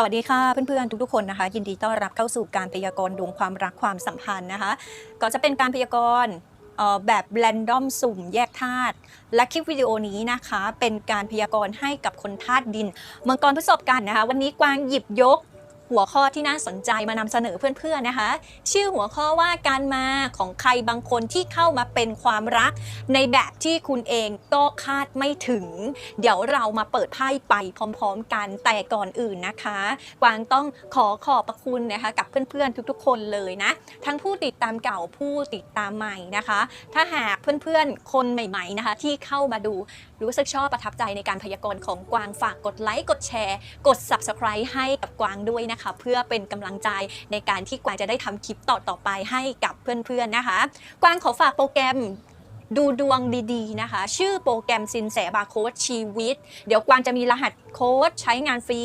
สวัสดีค่ะเพื่อนๆทุกๆคนนะคะ ยินดีต้อนรับเข้าสู่การพยากรณ์ดวงความรักความสัมพันธ์นะคะ ก็จะเป็นการพยากรณ์แบบแรนดอมสุ่มแยกธาตุและคลิปวิดีโอนี้นะคะ เป็นการพยากรณ์ให้กับคนธาตุดินมังกรพฤษภกันนะคะ วันนี้กวางหยิบยก หัวข้อที่น่าสนใจมานำเสนอเพื่อนๆนะคะ ชื่อหัวข้อว่าการมาของใครบางคนที่เข้ามาเป็นความรัก ในแบบที่คุณเองก็คาดไม่ถึง เดี๋ยวเรามาเปิดไพ่ไปพร้อมๆ กันแต่ก่อนอื่นนะคะกวางต้องขอขอบพระคุณนะคะกับเพื่อนๆทุกๆ คนเลยนะ ทั้งผู้ติดตามเก่าผู้ติดตามใหม่นะคะ ถ้าหากเพื่อนๆคนใหม่ๆนะคะ ที่เข้ามาดูรู้สึกชอบประทับใจในการพยากรณ์ของกวางฝากกดไลค์กดแชร์ กด subscribe ให้กับกวางด้วยนะคะเพื่อเป็นกำลังใจในการที่กวางจะได้ทำคลิปต่อๆไปให้กับเพื่อนๆนะคะ กวางขอฝากโปรแกรมดูดวงดีๆนะคะ ชื่อโปรแกรมสินแสบาโค้ดชีวิต เดี๋ยวกวางจะมีรหัสโค้ดใช้งานฟรี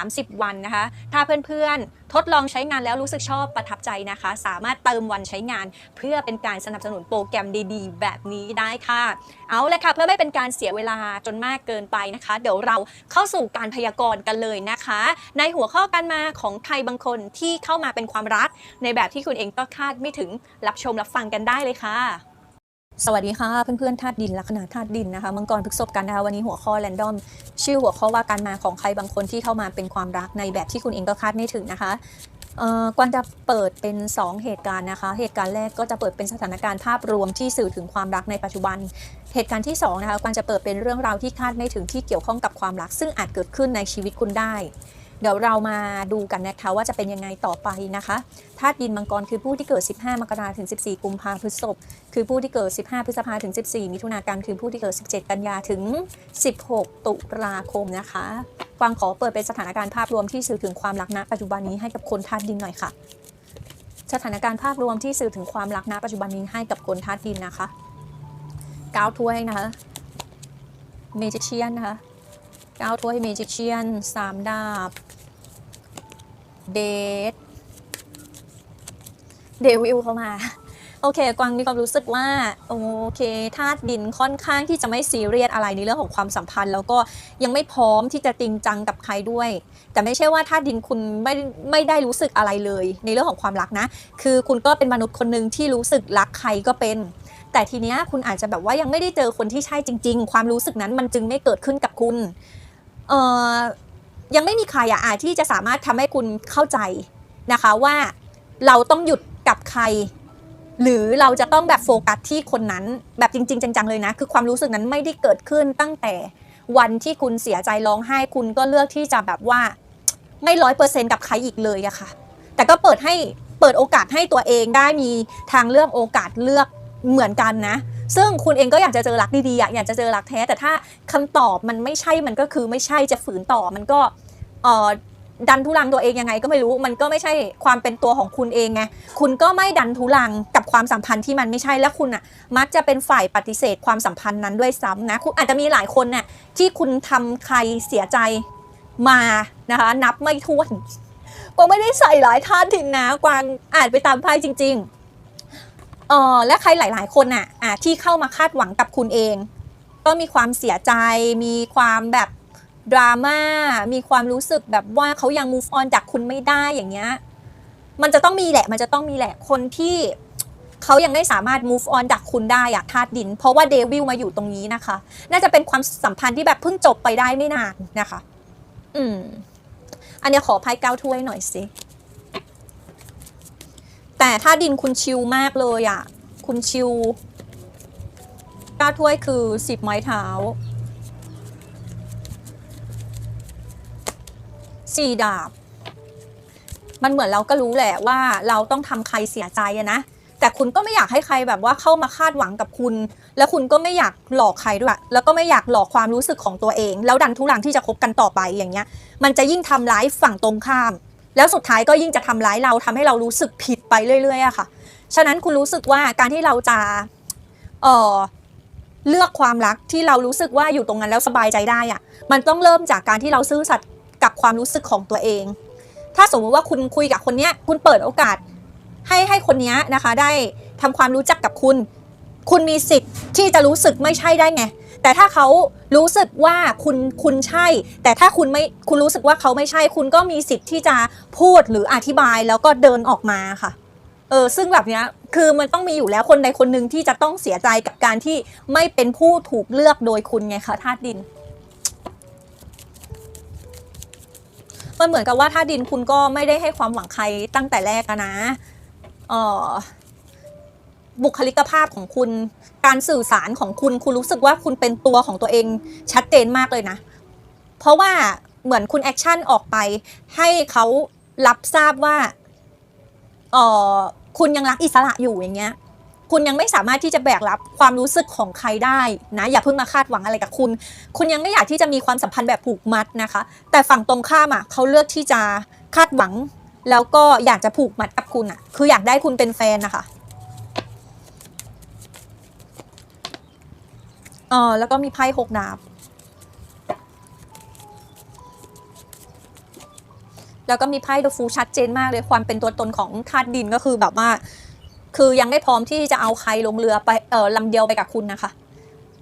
30 วันนะคะ ถ้าเพื่อนๆ ทดลองใช้งานแล้วรู้สึกชอบประทับใจนะคะ สามารถเติมวันใช้งาน เพื่อเป็นการสนับสนุนโปรแกรมดีๆ แบบนี้ได้ค่ะ เอาเลยค่ะ เพื่อไม่เป็นการเสียเวลาจนมากเกินไปนะคะ เดี๋ยวเราเข้าสู่การพยากรณ์กันเลยนะคะ ในหัวข้อการมาของใครบางคนที่เข้ามาเป็นความรัก ในแบบที่คุณเองก็คาดไม่ถึงรับชมรับฟังกันได้เลยค่ะ สวัสดีค่ะเพื่อนๆธาตุดินลัคนาธาตุดินนะคะมังกรพฤกษภกันนะคะวันนี้หัวข้อแรนดอม ชื่อหัวข้อว่าการมาของใครบางคนที่เข้ามาเป็นความรักในแบบที่คุณเองก็คาดไม่ถึงนะคะกวางจะเปิดเป็น 2 เหตุการณ์นะคะ เหตุการณ์แรกก็จะเปิดเป็นสถานการณ์ภาพรวมที่สื่อถึงความรักในปัจจุบัน เหตุการณ์ที่2นะคะกวางจะเปิดเป็นเรื่องราวที่คาดไม่ถึงที่เกี่ยวข้องกับความรัก ซึ่งอาจเกิดขึ้นในชีวิตคุณได้ เดี๋ยวเรามาดูกันนะคะว่าจะเป็นยังไงต่อไปนะคะธาตุดินมังกรคือผู้ที่เกิด 15 มกราถึง 14 กุมภาพฤษภคือผู้ที่เกิด 15 พฤษภาถึง 14 มิถุนายนคือผู้ที่เกิด 17 กันยาถึง 16 ตุลาคมนะคะกวางขอเปิดเป็นสถานการณ์ภาพรวมที่สื่อถึงความรักณปัจจุบันนี้ให้กับคนธาตุดินหน่อยค่ะ สถานการณ์ภาพรวมที่สื่อถึงความรักณปัจจุบันนี้ให้กับคนธาตุดินนะคะก้าวถ้วยนะคะเมจิเชียนนะคะก้าวถ้วยเมจิเชียนสามดาบ เดทเดวิลเข้ามา โอเค กวางมีความรู้สึกว่า โอเคธาตุดินค่อนข้างที่จะไม่ซีเรียสอะไรในเรื่องของความสัมพันธ์ แล้วก็ยังไม่พร้อมที่จะจริงจังกับใครด้วย แต่ไม่ใช่ว่าธาตุดินคุณไม่ไม่ได้รู้สึกอะไรเลย ในเรื่องของความรักนะ คือคุณก็เป็นมนุษย์คนหนึ่งที่รู้สึกรักใครก็เป็น แต่ทีเนี้ยคุณอาจจะแบบว่ายังไม่ได้เจอคนที่ใช่จริง ๆ ความรู้สึกนั้นมันจึงไม่เกิดขึ้นกับคุณ เอ่อ ยังไม่มีใครอะอาที่จะสามารถทำให้คุณเข้าใจนะคะว่าเราต้องหยุดกับใคร หรือเราจะต้องแบบโฟกัสที่คนนั้น แบบจริง ๆ จังๆเลยนะ คือความรู้สึกนั้นไม่ได้เกิดขึ้นตั้งแต่วันที่คุณเสียใจร้องไห้คุณก็เลือกที่จะแบบว่าไม่ร้อยเปอร์เซ็นกับใครอีกเลยอะค่ะ แต่ก็เปิดให้เปิดโอกาสให้ตัวเองได้มีทางเลือกโอกาสเลือกเหมือนกันนะ ซึ่งคุณเองก็อยากจะเจอรักดีๆอะอยากจะเจอรักแท้ แต่ถ้าคำตอบมันไม่ใช่มันก็คือไม่ใช่จะฝืนต่อมันก็ดันทุลังตัวเองยังไงก็ไม่รู้มันก็ไม่ใช่ความเป็นตัวของคุณเองไงคุณก็ไม่ดันทุลังกับความสัมพันธ์ที่มันไม่ใช่และคุณอะ มักจะเป็นฝ่ายปฏิเสธความสัมพันธ์นั้นด้วยซ้ำนะคุณอาจจะมีหลายคนน่ะที่คุณทำใครเสียใจมานะคะนับไม่ถ้วนกวางไม่ได้ใส่หลายท่านถึงนะกวางอ่านไปตามไพ่จริง ๆ เออและใครหลาย ๆ คนน่ะอะที่เข้ามาคาดหวังกับคุณเอง ก็มีความเสียใจ มีความแบบดราม่ามีความรู้สึกแบบว่าเขายัง move on จากคุณไม่ได้อย่างเงี้ยมันจะต้องมีแหละ มันจะต้องมีแหละคนที่เขายังไม่สามารถ move on จากคุณได้อะธาตุดิน เพราะว่าเดวิลมาอยู่ตรงนี้นะคะ น่าจะเป็นความสัมพันธ์ที่แบบเพิ่งจบไปได้ไม่นานนะคะ อืม อันนี้ขอไพ่เก้าถ้วยหน่อยสิ แต่ถ้าดินคุณชิลมากเลยอะคุณชิลก้าถ้วยคือสิบไม้เท้าสี่ดาบ มันเหมือนเราก็รู้แหละว่าเราต้องทำใครเสียใจนะ แต่คุณก็ไม่อยากให้ใครแบบว่าเข้ามาคาดหวังกับคุณ แล้วคุณก็ไม่อยากหลอกใครด้วย แล้วก็ไม่อยากหลอกความรู้สึกของตัวเอง แล้วดันทุลังที่จะคบกันต่อไปอย่างเงี้ย มันจะยิ่งทำร้ายฝั่งตรงข้าม แล้วสุดท้ายก็ยิ่งจะทำร้ายเราทำให้เรารู้สึกผิดไปเรื่อยๆอะค่ะ ฉะนั้นคุณรู้สึกว่าการที่เราจะเออเลือกความรักที่เรารู้สึกว่าอยู่ตรงนั้นแล้วสบายใจได้อะมันต้องเริ่มจากการที่เราซื่อสัตย์กับความรู้สึกของตัวเอง ถ้าสมมติว่าคุณคุยกับคนเนี้ย คุณเปิดโอกาสให้ให้คนเนี้ยนะคะ ได้ทำความรู้จักกับคุณ คุณมีสิทธิ์ที่จะรู้สึกไม่ใช่ได้ไง แต่ถ้าเขารู้สึกว่าคุณคุณใช่ แต่ถ้าคุณไม่คุณรู้สึกว่าเขาไม่ใช่ คุณก็มีสิทธิ์ที่จะพูดหรืออธิบายแล้วก็เดินออกมาค่ะเออซึ่งแบบเนี้ยคือมันต้องมีอยู่แล้วคนใดคนหนึ่งที่จะต้องเสียใจกับการที่ไม่เป็นผู้ถูกเลือกโดยคุณไงคะธาตุดินมันเหมือนกับว่าธาตุดินคุณก็ไม่ได้ให้ความหวังใครตั้งแต่แรกนะเออ บุคลิกภาพของคุณ การสื่อสารของคุณ คุณรู้สึกว่าคุณเป็นตัวของตัวเองชัดเจนมากเลยนะ เพราะว่าเหมือนคุณแอคชั่นออกไป ให้เขารับทราบว่าเออคุณยังรักอิสระอยู่อย่างเงี้ย คุณยังไม่สามารถที่จะแบกรับความรู้สึกของใครได้นะ อย่าเพิ่งมาคาดหวังอะไรกับคุณ คุณยังไม่อยากที่จะมีความสัมพันธ์แบบผูกมัดนะคะ แต่ฝั่งตรงข้ามอะเขาเลือกที่จะคาดหวัง แล้วก็อยากจะผูกมัดกับคุณอะ คืออยากได้คุณเป็นแฟนนะคะ เออแล้วก็มีไพ่หกดาบ แล้วก็มีไพ่ดฟูชัดเจนมากเลยความเป็นตัวตนของธาตุดินก็คือแบบว่า คือยังไม่พร้อมที่จะเอาใครลงเรือไปเออลำเดียวไปกับคุณนะคะ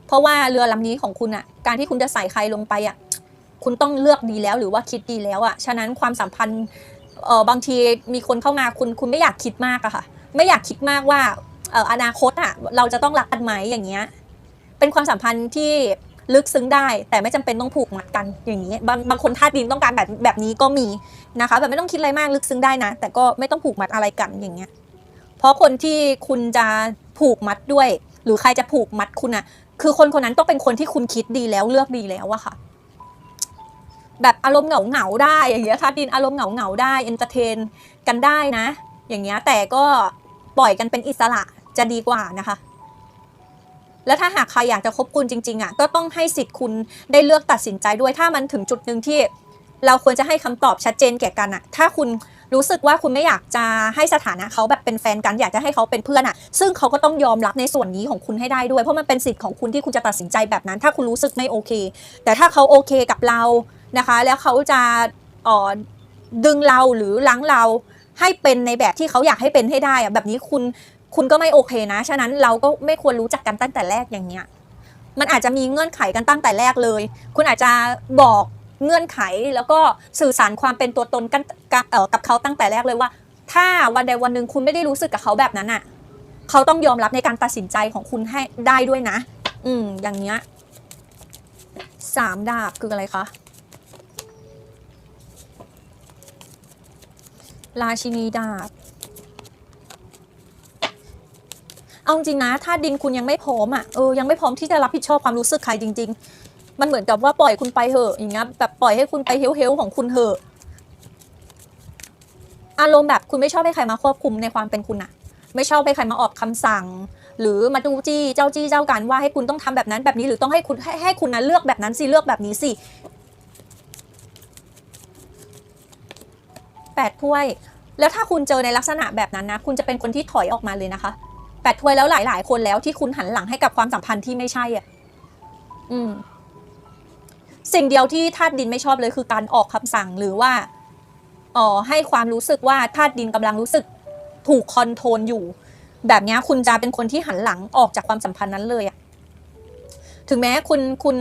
เพราะว่าเรือลำนี้ของคุณอะการที่คุณจะใส่ใครลงไปอะคุณต้องเลือกดีแล้วหรือว่าคิดดีแล้วอะฉะนั้นความสัมพันธ์เออบางทีมีคนเข้ามาคุณคุณไม่อยากคิดมากอะค่ะ ไม่อยากคิดมากว่าเอออนาคตอะเราจะต้องรักกันไหมอย่างเงี้ย เป็นความสัมพันธ์ที่ลึกซึ้งได้ แต่ไม่จำเป็นต้องผูกมัดกันอย่างนี้ บางบางคนธาตุดินต้องการแบบแบบนี้ก็มีนะคะ แบบไม่ต้องคิดอะไรมากลึกซึ้งได้นะ แต่ก็ไม่ต้องผูกมัดอะไรกันอย่างเงี้ย เพราะคนที่คุณจะผูกมัดด้วย หรือใครจะผูกมัดคุณอะคือคนคนนั้นต้องเป็นคนที่คุณคิดดีแล้วเลือกดีแล้วอะค่ะ แบบอารมณ์เหงาเหงาได้อย่างเงี้ยธาตุดินอารมณ์เหงาเหงาได้เอนเตอร์เทนกันได้นะ อย่างเงี้ยแต่ก็ปล่อยกันเป็นอิสระจะดีกว่านะคะ แล้วถ้าหากใครอยากจะคบคุณจริงๆอะก็ต้องให้สิทธิ์คุณได้เลือกตัดสินใจด้วยถ้ามันถึงจุดหนึ่งที่ เราควรจะให้คำตอบชัดเจนแก่กันอะ ถ้าคุณรู้สึกว่าคุณไม่อยากจะให้สถานะเขาแบบเป็นแฟนกัน อยากจะให้เขาเป็นเพื่อนอะ ซึ่งเขาก็ต้องยอมรับในส่วนนี้ของคุณให้ได้ด้วย เพราะมันเป็นสิทธิ์ของคุณที่คุณจะตัดสินใจแบบนั้น ถ้าคุณรู้สึกไม่โอเค แต่ถ้าเขาโอเคกับเรานะคะ แล้วเขาจะอ่อดึงเราหรือล้างเราให้เป็นในแบบที่เขาอยากให้เป็นให้ได้อะแบบนี้คุณ คุณก็ไม่โอเคนะ ฉะนั้นเราก็ไม่ควรรู้จักกันตั้งแต่แรกอย่างเงี้ย มันอาจจะมีเงื่อนไขกันตั้งแต่แรกเลย คุณอาจจะบอกเงื่อนไขแล้วก็สื่อสารความเป็นตัวตนกันกับเออกับเขาตั้งแต่แรกเลยว่า ถ้าวันใดวันหนึ่งคุณไม่ได้รู้สึกกับเขาแบบนั้นอะ เขาต้องยอมรับในการตัดสินใจของคุณให้ได้ด้วยนะ อืม อย่างเงี้ยสามดาบคืออะไรคะราชินีดาบ เอาจริงนะ ถ้าดินคุณยังไม่พร้อมอะเออยังไม่พร้อมที่จะรับผิดชอบความรู้สึกใครจริง ๆ มันเหมือนกับว่าปล่อยคุณไปเหอะอย่างเงี้ยแบบปล่อยให้คุณไปเฮลๆของคุณเหอะ อารมณ์แบบคุณไม่ชอบให้ใครมาควบคุมในความเป็นคุณอะไม่ชอบให้ใครมาออกคำสั่ง หรือมาดูจี้เจ้าจี้เจ้าการว่าให้คุณต้องทำแบบนั้นแบบนี้หรือต้องให้คุณให้ให้คุณนะเลือกแบบนั้นสิเลือกแบบนี้สิแปดถ้วย แล้วถ้าคุณเจอในลักษณะแบบนั้นนะ คุณจะเป็นคนที่ถอยออกมาเลยนะคะ แปดถ้วยแล้วหลาย ๆ คนแล้วที่คุณหันหลังให้กับความสัมพันธ์ที่ไม่ใช่อะ อืม สิ่งเดียวที่ธาตุดินไม่ชอบเลยคือการออกคำสั่งหรือว่าอ๋อให้ความรู้สึกว่าธาตุดินกำลังรู้สึกถูกคอนโทรลอยู่ แบบนี้คุณจะเป็นคนที่หันหลังออกจากความสัมพันธ์นั้นเลยอะถึงแม้คุณคุณ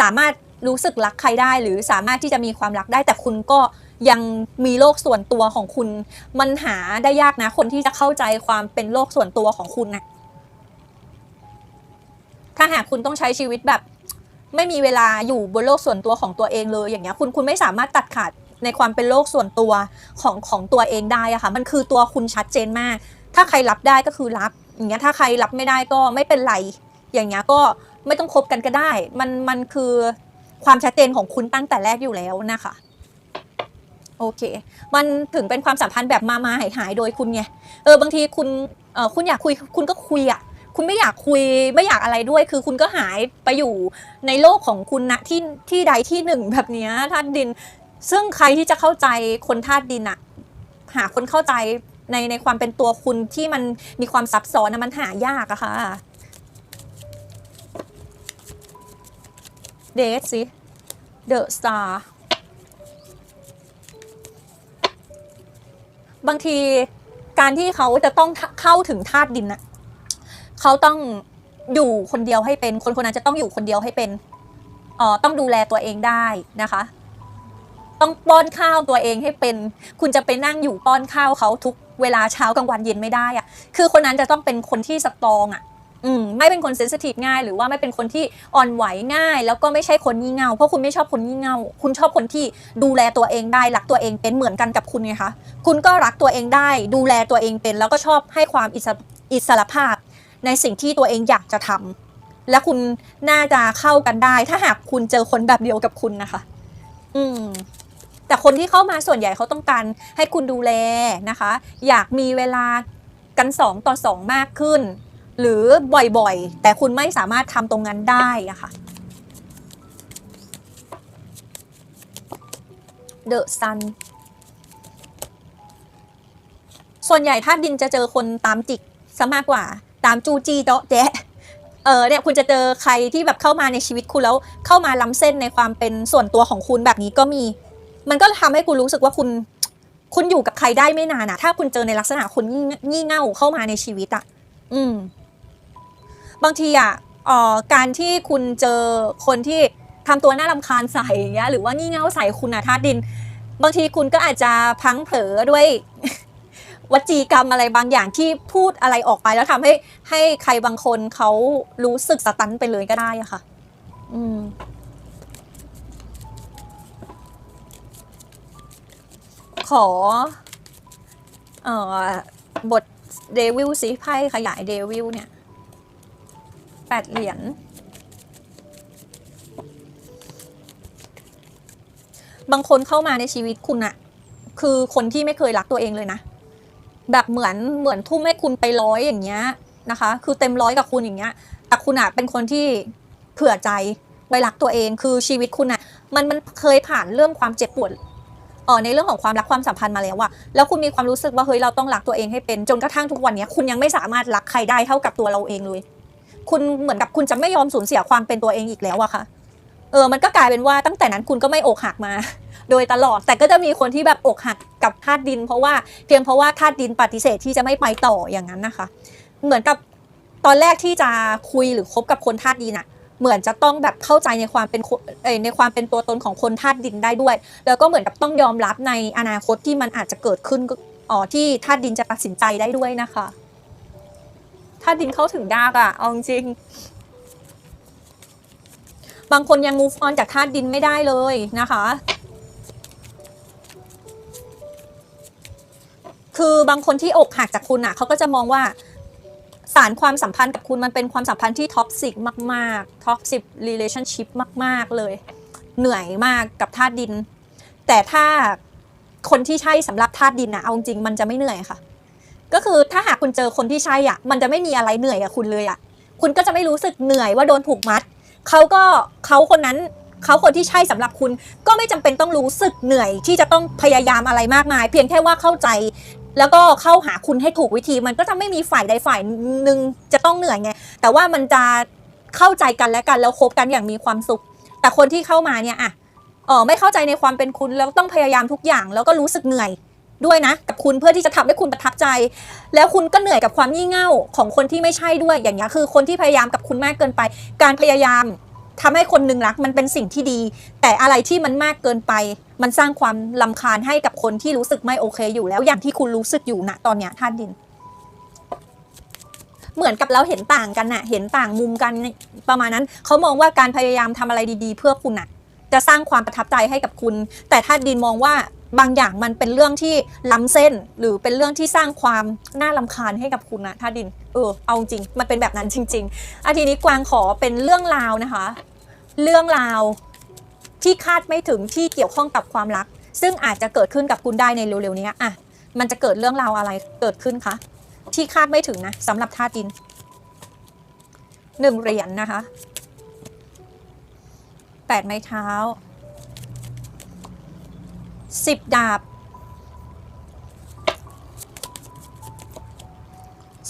สามารถรู้สึกรักใครได้ หรือสามารถที่จะมีความรักได้แต่คุณก็ ยังมีโลกส่วนตัวของคุณ มันหาได้ยากนะ คนที่จะเข้าใจความเป็นโลกส่วนตัวของคุณนะถ้าหากคุณต้องใช้ชีวิตแบบ ไม่มีเวลาอยู่บนโลกส่วนตัวของตัวเองเลย อย่างเงี้ยคุณคุณไม่สามารถตัดขาดในความเป็นโลกส่วนตัวของของตัวเองได้อะค่ะ มันคือตัวคุณชัดเจนมาก ถ้าใครรับได้ก็คือรับ อย่างเงี้ยถ้าใครรับไม่ได้ก็ไม่เป็นไร อย่างเงี้ยก็ไม่ต้องคบกันก็ได้ มันมันคือความชัดเจนของคุณตั้งแต่แรกอยู่แล้วนะคะ โอเค มันถึงเป็นความสัมพันธ์แบบมามาหายหายโดยคุณไง เออบางทีคุณเออคุณอยากคุยคุณก็คุยอะคุณไม่อยากคุยไม่อยากอะไรด้วย คือคุณก็หายไปอยู่ในโลกของคุณณที่ที่ใดที่หนึ่งแบบนี้ธาตุดิน ซึ่งใครที่จะเข้าใจคนธาตุดินอะหาคนเข้าใจในในความเป็นตัวคุณที่มันมีความซับซ้อนนะมันหายากอะค่ะเดทสิเดอะสตาร์ บางทีการที่เขาจะต้องเข้าถึงธาตุดินอะเขาต้องอยู่คนเดียวให้เป็น คนคนนั้นจะต้องอยู่คนเดียวให้เป็นอ๋อต้องดูแลตัวเองได้นะคะ ต้องป้อนข้าวตัวเองให้เป็น คุณจะไปนั่งอยู่ป้อนข้าวเขาทุกเวลาเช้ากลางวันเย็นไม่ได้อะคือคนนั้นจะต้องเป็นคนที่สตรองอะ อืมไม่เป็นคนเซนซิทีฟง่าย หรือว่าไม่เป็นคนที่อ่อนไหวง่าย แล้วก็ไม่ใช่คนงี่เง่าเพราะคุณไม่ชอบคนงี่เง่าคุณชอบคนที่ดูแลตัวเองได้รักตัวเองเป็นเหมือนกันกับคุณไงคะคุณก็รักตัวเองได้ ดูแลตัวเองเป็น แล้วก็ชอบให้ความอิสระอิสรภาพ ในสิ่งที่ตัวเองอยากจะทำและคุณน่าจะเข้ากันได้ ถ้าหากคุณเจอคนแบบเดียวกับคุณนะคะ อืมแต่คนที่เข้ามาส่วนใหญ่เขาต้องการให้คุณดูแลนะคะ อยากมีเวลากันสองต่อสองมากขึ้น หรือบ่อยๆ แต่คุณไม่สามารถทำตรงนั้นได้อะค่ะเดอะซันส่วนใหญ่ถ้าดินจะเจอคนตามจิกซะมากกว่า ตามจูจีเดาะแจ๊ะเออเนี่ยคุณจะเจอใครที่แบบเข้ามาในชีวิตคุณแล้วเข้ามาล้ำเส้นในความเป็นส่วนตัวของคุณแบบนี้ก็มี มันก็ทำให้คุณรู้สึกว่าคุณ คุณอยู่กับใครได้ไม่นานอะถ้าคุณเจอในลักษณะคนงี่งี่เง่าเข้ามาในชีวิตอะอืม บางทีอะเอ่อการที่คุณเจอคนที่ทำตัวน่ารำคาญใส่อย่างเงี้ยหรือว่างี่เง่าใส่คุณอะธาตุดิน บางทีคุณก็อาจจะพลังเผลอด้วย วจีกรรมอะไรบางอย่างที่พูดอะไรออกไปแล้วทำให้ให้ใครบางคนเขารู้สึกสตันไปเลยก็ได้อะค่ะ อืม ขอ เอ่อบทเดวิลสิไพ่ขยายเดวิลเนี่ย แปดเหรียญบางคนเข้ามาในชีวิตคุณอะคือคนที่ไม่เคยรักตัวเองเลยนะ แบบเหมือนเหมือนทุ่มให้คุณไปร้อยอย่างเงี้ยนะคะ คือเต็มร้อยกับคุณอย่างเงี้ยแต่คุณอะเป็นคนที่เผื่อใจไว้รักตัวเอง คือชีวิตคุณอะมันมันเคยผ่านเรื่องความเจ็บปวดออในเรื่องของความรักความสัมพันธ์มาแล้วอะแล้วคุณมีความรู้สึกว่าเฮ้ยเราต้องรักตัวเองให้เป็น จนกระทั่งทุกวันนี้คุณยังไม่สามารถรักใครได้เท่ากับตัวเราเองเลย คุณเหมือนกับคุณจะไม่ยอมสูญเสียความเป็นตัวเองอีกแล้วอะค่ะ เออ มันก็กลายเป็นว่าตั้งแต่นั้นคุณก็ไม่อกหักมา โดยตลอด แต่ก็จะมีคนที่แบบอกหักกับธาตุดิน เพราะว่าเพียงเพราะว่าธาตุดินปฏิเสธที่จะไม่ไปต่ออย่างนั้นนะคะ เหมือนกับตอนแรกที่จะคุยหรือคบกับคนธาตุดินอะเหมือนจะต้องแบบเข้าใจในความเป็นในความเป็นตัวตนของคนธาตุดินได้ด้วย แล้วก็เหมือนกับต้องยอมรับในอนาคตที่มันอาจจะเกิดขึ้นก็อ๋อที่ธาตุดินจะตัดสินใจได้ด้วยนะคะ ธาตุดินเข้าถึงยากอะเอาจริง บางคนยัง move on จากธาตุดินไม่ได้เลยนะคะ คือบางคนที่อกหักจากคุณอะเขาก็จะมองว่าสารความสัมพันธ์กับคุณมันเป็นความสัมพันธ์ที่ท็อกซิกมากๆท็อกซิก relationship มาก ๆ เลย เหนื่อยมากกับธาตุดิน แต่ถ้าคนที่ใช่สำหรับธาตุดินนะเอาจริงมันจะไม่เหนื่อยค่ะ ก็คือถ้าหากคุณเจอคนที่ใช่อะ มันจะไม่มีอะไรเหนื่อยกับคุณเลยอะ คุณก็จะไม่รู้สึกเหนื่อยว่าโดนผูกมัด เขาก็เขาคนนั้นเขาคนที่ใช่สำหรับคุณ ก็ไม่จำเป็นต้องรู้สึกเหนื่อย ที่จะต้องพยายามอะไรมากมาย เพียงแค่ว่าเข้าใจ แล้วก็เข้าหาคุณให้ถูกวิธี มันก็จะไม่มีฝ่ายใดฝ่ายหนึ่งจะต้องเหนื่อยไง แต่ว่ามันจะเข้าใจกันและกันแล้วคบกันอย่างมีความสุข แต่คนที่เข้ามาเนี่ยอะเออไม่เข้าใจในความเป็นคุณแล้วต้องพยายามทุกอย่าง แล้วก็รู้สึกเหนื่อย ด้วยนะ กับคุณเพื่อที่จะทำให้คุณประทับใจ แล้วคุณก็เหนื่อยกับความงี่เง่าของคนที่ไม่ใช่ด้วยอย่างเงี้คือคนที่พยายามกับคุณมากเกินไป การพยายามทำให้คนหนึ่งรักมันเป็นสิ่งที่ดี แต่อะไรที่มันมากเกินไป มันสร้างความลำคาญให้กับคนที่รู้สึกไม่โอเคอยู่แล้วอย่างที่คุณรู้สึกอยู่ณตอนเนี้ยท่านดิน เหมือนกับเราเห็นต่างกันน่ะ เห็นต่างมุมกันประมาณนั้นเขามองว่าการพยายามทำอะไรดี ๆ เพื่อคุณน่ะ จะสร้างความประทับใจให้กับคุณ แต่ถ้านดินมองว่า บางอย่างมันเป็นเรื่องที่ล้ำเส้น หรือเป็นเรื่องที่สร้างความน่าลำคาญให้กับคุณนะถ้าดิน เออ เอาจริง มันเป็นแบบนั้นจริงๆอาทีนี้กวางขอเป็นเรื่องราวนะคะ เรื่องราวที่คาดไม่ถึงที่เกี่ยวข้องกับความรัก ซึ่งอาจจะเกิดขึ้นกับคุณได้ในเร็วๆนี้อะ มันจะเกิดเรื่องราวอะไรเกิดขึ้นคะ ที่คาดไม่ถึงนะสำหรับธาดินหนึ่งเหรียญนนะคะแปดไม้เท้า สิบดาบ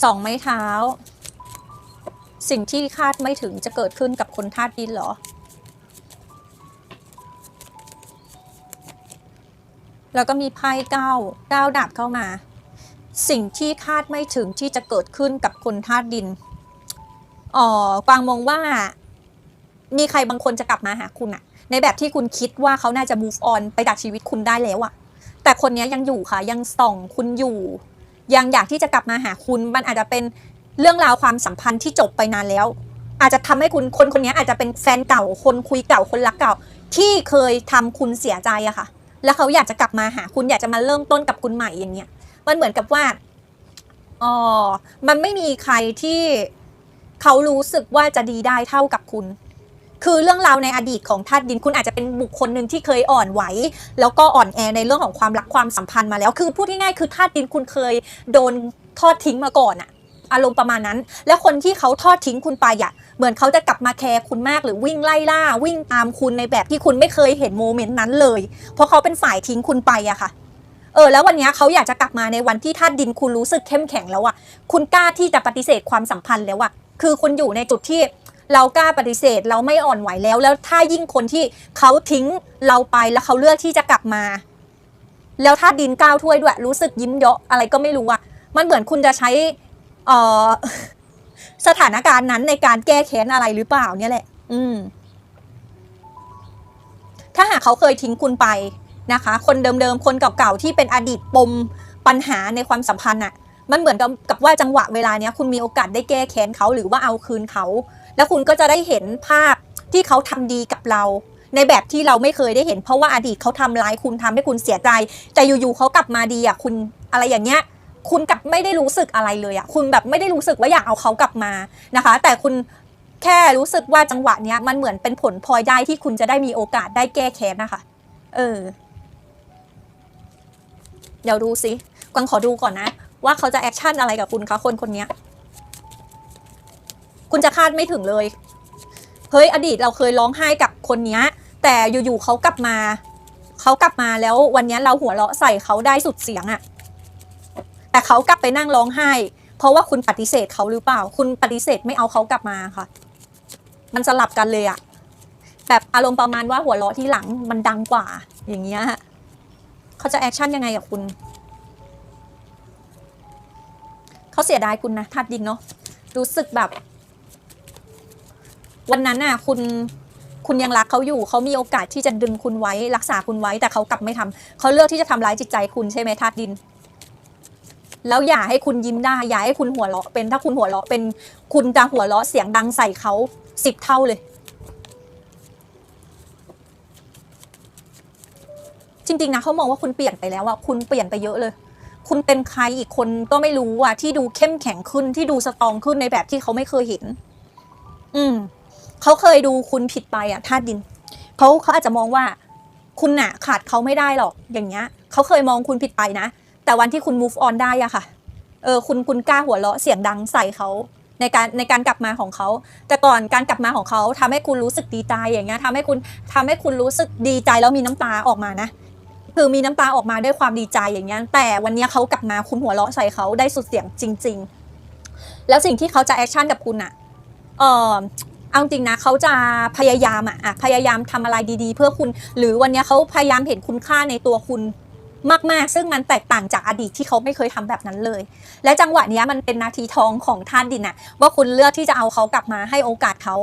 สองไม้เท้า สิ่งที่คาดไม่ถึงจะเกิดขึ้นกับคนธาตุดินเหรอ แล้วก็มีไพ่เก้าเก้าดาบเข้ามา สิ่งที่คาดไม่ถึงที่จะเกิดขึ้นกับคนธาตุดินอ๋อกวางมองว่า มีใครบางคนจะกลับมาหาคุณอะ ในแบบที่คุณคิดว่าเขาน่าจะ move on ไปจากชีวิตคุณได้แล้วอะแต่คนนี้ยังอยู่ค่ะ ยังส่องคุณอยู่ ยังอยากที่จะกลับมาหาคุณ มันอาจจะเป็นเรื่องราวความสัมพันธ์ที่จบไปนานแล้ว อาจจะทำให้คุณคนคนนี้อาจจะเป็นแฟนเก่าคนคุยเก่าคนรักเก่า ที่เคยทำคุณเสียใจอะค่ะ แล้วเขาอยากจะกลับมาหาคุณอยากจะมาเริ่มต้นกับคุณใหม่อย่างเงี้ย มันเหมือนกับว่าอ๋อมันไม่มีใครที่เขารู้สึกว่าจะดีได้เท่ากับคุณ คือเรื่องราวในอดีตของธาตุดินคุณอาจจะเป็นบุคคลหนึ่งที่เคยอ่อนไหว แล้วก็อ่อนแอในเรื่องของความรักความสัมพันธ์มาแล้ว คือพูดง่ายๆคือธาตุดินคุณเคยโดนทอดทิ้งมาก่อนอะอารมณ์ประมาณนั้น แล้วคนที่เขาทอดทิ้งคุณไปอะเหมือนเขาจะกลับมาแคร์คุณมากหรือวิ่งไล่ล่า วิ่งตามคุณในแบบที่คุณไม่เคยเห็นโมเมนต์นั้นเลย เพราะเขาเป็นฝ่ายทิ้งคุณไปอะค่ะเออแล้ววันนี้เขาอยากจะกลับมาในวันที่ธาตุดินคุณรู้สึกเข้มแข็งแล้วอะคุณกล้าที่จะปฏิเสธความสัมพันธ์แล้วอะคือคุณอยู่ในจุดที่ เรากล้าปฏิเสธ เราไม่อ่อนไหวแล้ว แล้วถ้ายิ่งคนที่เขาทิ้งเราไปแล้วเขาเลือกที่จะกลับมา แล้วธาดินก้าวถ้วยด้วย รู้สึกยิ้มเยาะอะไรก็ไม่รู้อะมันเหมือนคุณจะใช้สถานการณ์นั้นในการแก้แค้นอะไรหรือเปล่าเนี่ยแหละ อืม ถ้าหากเขาเคยทิ้งคุณไปนะคะ คนเดิมๆ คนเก่าๆ ที่เป็นอดีตปมปัญหาในความสัมพันธ์อะมันเหมือนกับกับว่าจังหวะเวลาเนี้ยคุณมีโอกาสได้แก้แค้นเขาหรือว่าเอาคืนเขา แล้วคุณก็จะได้เห็นภาพที่เขาทำดีกับเรา ในแบบที่เราไม่เคยได้เห็น เพราะว่าอดีตเขาทำร้ายคุณทำให้คุณเสียใจ แต่อยู่ๆเขากลับมาดีอะคุณอะไรอย่างเงี้ยคุณกลับไม่ได้รู้สึกอะไรเลยอะคุณแบบไม่ได้รู้สึกว่าอยากเอาเขากลับมานะคะ แต่คุณแค่รู้สึกว่าจังหวะเนี้ยมันเหมือนเป็นผลพลอยได้ที่คุณจะได้มีโอกาสได้แก้แค้นนะคะ เออ เดี๋ยวดูสิกวางขอดูก่อนนะ ว่าเขาจะแอคชั่นอะไรกับคุณคะคนคนเนี้ย คุณจะคาดไม่ถึงเลย เฮ้ยอดีตเราเคยร้องไห้กับคนเนี้ยแต่อยู่ๆเขากลับมา เขากลับมาแล้ววันนี้เราหัวเราะใส่เขาได้สุดเสียงอะแต่เขากลับไปนั่งร้องไห้ เพราะว่าคุณปฏิเสธเขาหรือเปล่า คุณปฏิเสธไม่เอาเขากลับมาค่ะ มันสลับกันเลยอะแบบอารมณ์ประมาณว่าหัวเราะที่หลังมันดังกว่า อย่างเงี้ยฮะเขาจะแอคชั่นยังไงกับคุณเขาเสียดายคุณนะทัดดินเนาะรู้สึกแบบ วันนั้นน่ะคุณคุณยังรักเขาอยู่เขามีโอกาสที่จะดึงคุณไว้รักษาคุณไว้แต่เขากลับไม่ทำเขาเลือกที่จะทำร้ายจิตใจคุณใช่ไหมทัดดิน แล้วอย่าให้คุณยิ้มได้อย่าให้คุณหัวเราะเป็นถ้าคุณหัวเราะเป็นคุณจะหัวเราะเสียงดังใส่เขาสิบเท่าเลย จริงๆนะเขามองว่าคุณเปลี่ยนไปแล้วอะคุณเปลี่ยนไปเยอะเลย คุณเป็นใครอีกคนก็ไม่รู้อะที่ดูเข้มแข็งขึ้นที่ดูสตรองขึ้นในแบบที่เขาไม่เคยเห็น อืม เขาเคยดูคุณผิดไปอะธาตุดินเขาเขาอาจจะมองว่าคุณน่ะขาดเขาไม่ได้หรอกอย่างเงี้ยเขาเคยมองคุณผิดไปนะ แต่วันที่คุณ move on ได้อะค่ะเออคุณคุณกล้าหัวเราะเสียงดังใส่เขาในการในการกลับมาของเขา แต่ก่อนการกลับมาของเขาทำให้คุณรู้สึกดีใจอย่างเงี้ยทำให้คุณทำให้คุณรู้สึกดีใจแล้วมีน้ำตาออกมานะ คือมีน้ำตาออกมาด้วยความดีใจอย่างเงี้ยแต่วันนี้เขากลับมาคุณหัวเราะใส่เขาได้สุดเสียงจริง ๆ แล้วสิ่งที่เขาจะแอคชั่นกับคุณอะเออ เอาจริงนะเขาจะพยายามอะอะพยายามทำอะไรดีๆ เพื่อคุณ หรือวันนี้เขาพยายามเห็นคุณค่าในตัวคุณมากๆ ซึ่งมันแตกต่างจากอดีตที่เขาไม่เคยทำแบบนั้นเลย และจังหวะนี้มันเป็นนาทีทองของท่านดินอะว่าคุณเลือกที่จะเอาเขากลับมาให้โอกาสเขา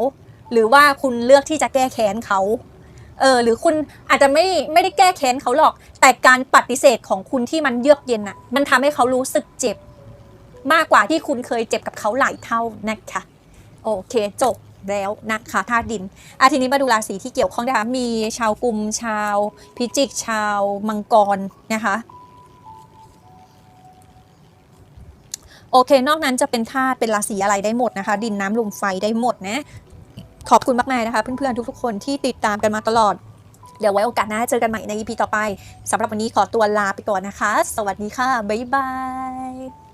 หรือว่าคุณเลือกที่จะแก้แค้นเขาเออหรือคุณอาจจะไม่ไม่ได้แก้แค้นเขาหรอก แต่การปฏิเสธของคุณที่มันเยือกเย็นอะมันทำให้เขารู้สึกเจ็บ มากกว่าที่คุณเคยเจ็บกับเขาหลายเท่านะคะ โอเคจบแล้วนะคะธาตุดินอาทีนี้มาดูราศีที่เกี่ยวข้องนะคะ มีชาวกุม ชาวพิจิก ชาวมังกรนะคะ โอเค นอกนั้นจะเป็นธาตุเป็นราศีอะไรได้หมดนะคะ ดินน้ำลมไฟได้หมดนะ ขอบคุณมากมายนะคะ เพื่อนๆ ทุกๆ คนที่ติดตามกันมาตลอด เดี๋ยวไว้โอกาสหน้าเจอกันใหม่ใน EP ต่อไปสำหรับวันนี้ขอตัวลาไปก่อนนะคะ สวัสดีค่ะ บ๊ายบาย